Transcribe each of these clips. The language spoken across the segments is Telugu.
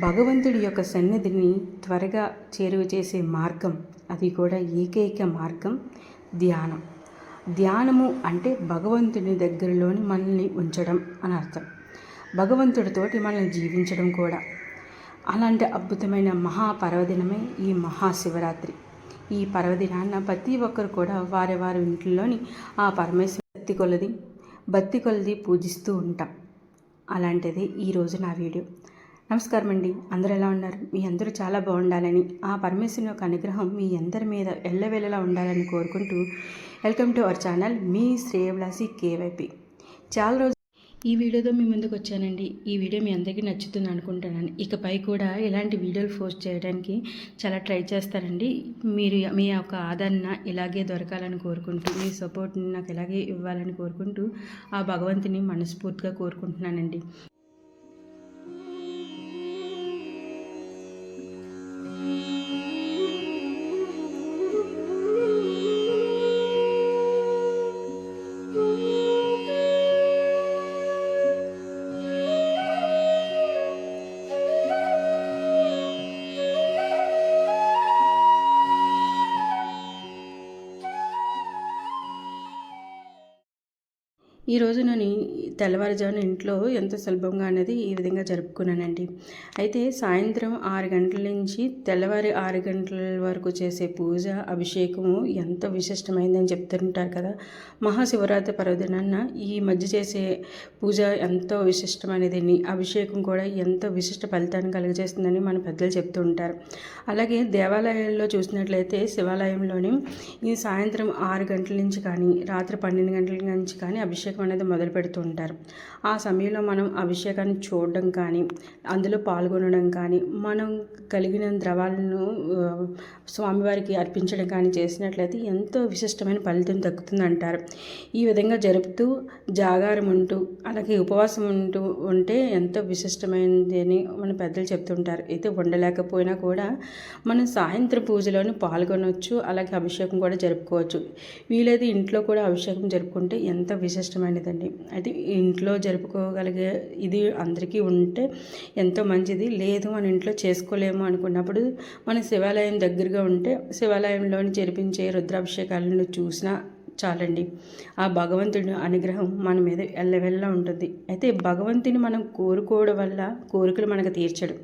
భగవంతుడి యొక్క సన్నిధిని త్వరగా చేరువ చేసే మార్గం అది కూడా ఏకైక మార్గం ధ్యానం. ధ్యానము అంటే భగవంతుని దగ్గరలోని మనల్ని ఉంచడం అని అర్థం. భగవంతుడితోటి మనల్ని జీవించడం కూడా. అలాంటి అద్భుతమైన మహాపర్వదినమే ఈ మహాశివరాత్రి. ఈ పర్వదినాన్న ప్రతి ఒక్కరు కూడా వారి వారి ఇంట్లోని ఆ పరమేశ్వర భక్తి కొలది భక్తి కొలది పూజిస్తూ ఉంటాం. అలాంటిది ఈరోజు నా వీడియో. నమస్కారం అండి. అందరూ ఎలా ఉన్నారు? మీ అందరూ చాలా బాగుండాలని ఆ పరమేశ్వరుని యొక్క అనుగ్రహం మీ అందరి మీద ఎల్లవేళలా ఉండాలని కోరుకుంటూ వెల్కమ్ టు అవర్ ఛానల్ మీ శ్రేయవ్లాసి కేవైపి. చాలా రోజు ఈ వీడియోతో మీ ముందుకు వచ్చానండి. ఈ వీడియో మీ అందరికీ నచ్చుతుంది అనుకుంటున్నాను. ఇకపై కూడా ఇలాంటి వీడియోలు పోస్ట్ చేయడానికి చాలా ట్రై చేస్తానండి మీరు మీ యొక్క ఆదరణ ఇలాగే దొరకాలని కోరుకుంటూ మీ సపోర్ట్ని నాకు ఇలాగే ఇవ్వాలని కోరుకుంటూ ఆ భగవంతుని మనస్ఫూర్తిగా కోరుకుంటున్నానండి. ఈ నేను తెల్లవారుజామున ఇంట్లో ఎంత సులభంగా అనేది ఈ విధంగా జరుపుకున్నానండి. అయితే సాయంత్రం ఆరు గంటల నుంచి తెల్లవారి ఆరు గంటల వరకు చేసే పూజ అభిషేకము ఎంతో విశిష్టమైందని చెప్తుంటారు కదా. మహాశివరాత్రి పర్వదినాన్న ఈ మధ్య చేసే పూజ ఎంతో విశిష్టమైనదని అభిషేకం కూడా ఎంతో విశిష్ట ఫలితాన్ని కలుగజేస్తుందని మన పెద్దలు చెప్తూ ఉంటారు. అలాగే దేవాలయాల్లో చూసినట్లయితే శివాలయంలోని ఈ సాయంత్రం ఆరు గంటల నుంచి కానీ రాత్రి పన్నెండు గంటల నుంచి కానీ అభిషేకం అనేది మొదలు పెడుతూ ఉంటారు ఆ సమయంలో మనం అభిషేకాన్ని చూడడం కానీ అందులో పాల్గొనడం కానీ మనం కలిగిన ద్రవాలను స్వామివారికి అర్పించడం కానీ చేసినట్లయితే ఎంతో విశిష్టమైన ఫలితం దక్కుతుంది అంటారు ఈ విధంగా జరుపుతూ జాగారం ఉంటూ అలాగే ఉపవాసం ఉంటూ ఉంటే ఎంతో విశిష్టమైనది అని మన పెద్దలు చెప్తుంటారు. అయితే ఉండలేకపోయినా కూడా మనం సాయంత్రం పూజలోని పాల్గొనవచ్చు అలాగే అభిషేకం కూడా జరుపుకోవచ్చు. వీలైతే ఇంట్లో కూడా అభిషేకం జరుపుకుంటే ఎంత విశిష్టమైనదండి అయితే ఇంట్లో జరుపుకోగలిగే ఇది అందరికీ ఉంటే ఎంతో మంచిది. లేదు మన ఇంట్లో చేసుకోలేము అనుకున్నప్పుడు మన శివాలయం దగ్గరగా ఉంటే శివాలయంలోని జరిపించే రుద్రాభిషేకాలను చూసినా చాలండి. ఆ భగవంతుడి అనుగ్రహం మన మీద ఎల్లవెల్లా ఉంటుంది. అయితే భగవంతుని మనం కోరుకోవడం వల్ల కోరికలు మనకు తీర్చడు.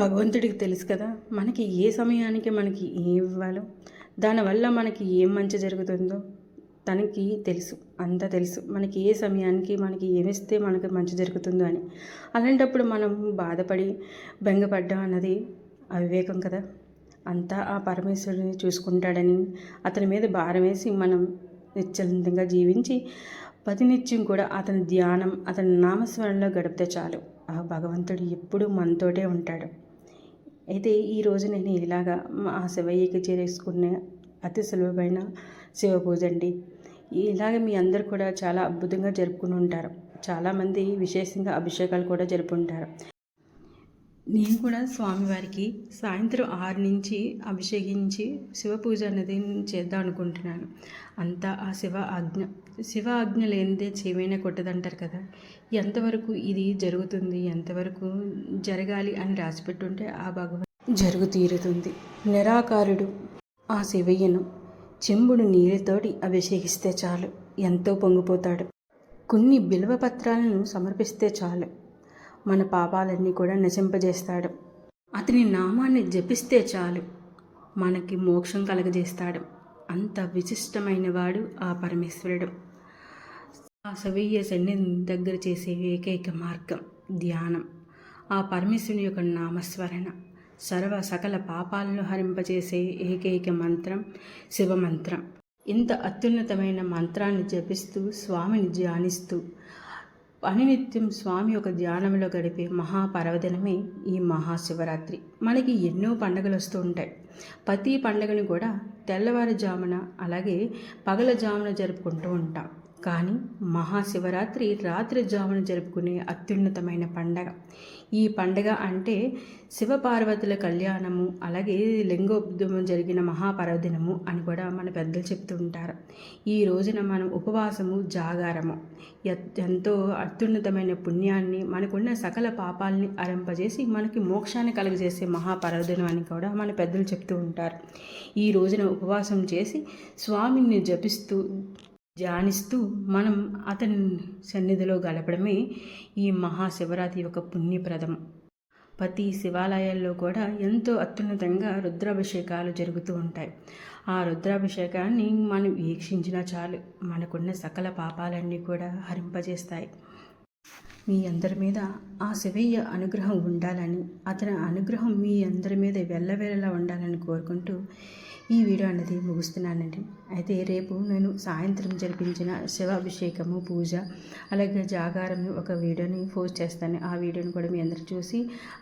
భగవంతుడికి తెలుసు కదా మనకి ఏ సమయానికి మనకి ఏం ఇవ్వాలో దానివల్ల మనకి ఏం మంచి జరుగుతుందో. తనకి తెలుసు అంతా తెలుసు. మనకి ఏ సమయానికి మనకి ఏమిస్తే మనకి మంచి జరుగుతుందో అని. అలాంటప్పుడు మనం బాధపడి బెంగపడ్డం అన్నది అవివేకం కదా. అంతా ఆ పరమేశ్వరుని చూసుకుంటాడని అతని మీద భారం వేసి మనం నిశ్చలంతంగా జీవించి ప్రతినిత్యం కూడా అతని ధ్యానం అతని నామస్మరణలో గడిపితే చాలు. ఆ భగవంతుడు ఎప్పుడూ మనతోటే ఉంటాడు. అయితే ఈరోజు నేను ఇలాగా ఆ శివయ్యకి చేసుకునే అతి సులభమైన శివ పూజ అండి. ఇలాగ మీ అందరు కూడా చాలా అద్భుతంగా జరుపుకుని ఉంటారు. చాలామంది విశేషంగా అభిషేకాలు కూడా జరుపుకుంటారు. నేను కూడా స్వామివారికి సాయంత్రం ఆరు నుంచి అభిషేకించి శివ పూజ అనేది చేద్దాం అనుకుంటున్నాను. అంతా ఆ శివ ఆజ్ఞ శివ ఆజ్ఞ లేనిదే చేమైనా కొట్టదంటారు కదా. ఎంతవరకు ఇది జరుగుతుంది ఎంతవరకు జరగాలి అని రాసిపెట్టుంటే ఆ భగవాన్ జరుగు తీరుతుంది. నిరాకారుడు ఆ శివయ్యను చెంబుడు నీళ్ళతోటి అభిషేకిస్తే చాలు ఎంతో పొంగిపోతాడు. కొన్ని బిల్వ పత్రాలను సమర్పిస్తే చాలు మన పాపాలన్నీ కూడా నశింపజేస్తాడు. అతని నామాన్ని జపిస్తే చాలు మనకి మోక్షం కలగజేస్తాడు. అంత విశిష్టమైన వాడు ఆ పరమేశ్వరుడు. ఆ సవీయ సన్నిధి దగ్గర చేసే ఏకైక మార్గం ధ్యానం ఆ పరమేశ్వరుని యొక్క నామస్మరణ. సర్వ సకల పాపాలను హరింపజేసే ఏకైక మంత్రం శివమంత్రం. ఇంత అత్యున్నతమైన మంత్రాన్ని జపిస్తూ స్వామిని ధ్యానిస్తూ అనినిత్యం స్వామి యొక్క ధ్యానంలో గడిపే మహాపర్వదినమే ఈ మహాశివరాత్రి. మనకి ఎన్నో పండుగలు వస్తూ ఉంటాయి. ప్రతి పండుగను కూడా తెల్లవారుజామున అలాగే పగల జామున జరుపుకుంటూ ఉంటాం. కానీ మహాశివరాత్రి రాత్రి జామున జరుపుకునే అత్యున్నతమైన పండగ. ఈ పండగ అంటే శివపార్వతుల కళ్యాణము అలాగే లింగోద్యమం జరిగిన మహాపర్వదినము అని కూడా మన పెద్దలు చెప్తూ ఉంటారు. ఈ రోజున మనం ఉపవాసము జాగారము. ఎంతో అత్యున్నతమైన పుణ్యాన్ని మనకున్న సకల పాపాలని అరింపజేసి మనకి మోక్షాన్ని కలుగజేసే మహాపర్వదినం అని కూడా మన పెద్దలు చెప్తూ ఉంటారు. ఈ రోజున ఉపవాసం చేసి స్వామిని జపిస్తూ ధ్యానిస్తూ మనం అతని సన్నిధిలో గడపడమే ఈ మహాశివరాత్రి యొక్క పుణ్యప్రదం. ప్రతి శివాలయాల్లో కూడా ఎంతో అత్యున్నతంగా రుద్రాభిషేకాలు జరుగుతూ ఉంటాయి. ఆ రుద్రాభిషేకాన్ని మనం వీక్షించినా చాలు. మనకున్న సకల పాపాలన్నీ కూడా హరింపజేస్తాయి. మీ అందరి మీద ఆ శివయ్య అనుగ్రహం ఉండాలని అతని అనుగ్రహం మీ అందరి మీద వెళ్ళవేళలా ఉండాలని కోరుకుంటూ ఈ వీడియో అనేది ముగుస్తున్నానండి. అయితే రేపు నేను సాయంత్రం జరిపించిన శివాభిషేకము పూజ అలాగే జాగారం ఒక వీడియోని పోస్ట్ చేస్తాను. ఆ వీడియోని కూడా మీ అందరు చూసి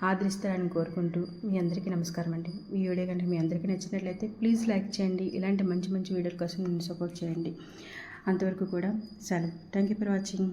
ఆదరిస్తారని కోరుకుంటూ మీ అందరికీ నమస్కారం అండి. ఈ వీడియో కనుక మీ అందరికీ నచ్చినట్లయితే ప్లీజ్ లైక్ చేయండి. ఇలాంటి మంచి మంచి వీడియోల కోసం నేను సపోర్ట్ చేయండి. అంతవరకు కూడా సెలవు. Thank you for watching.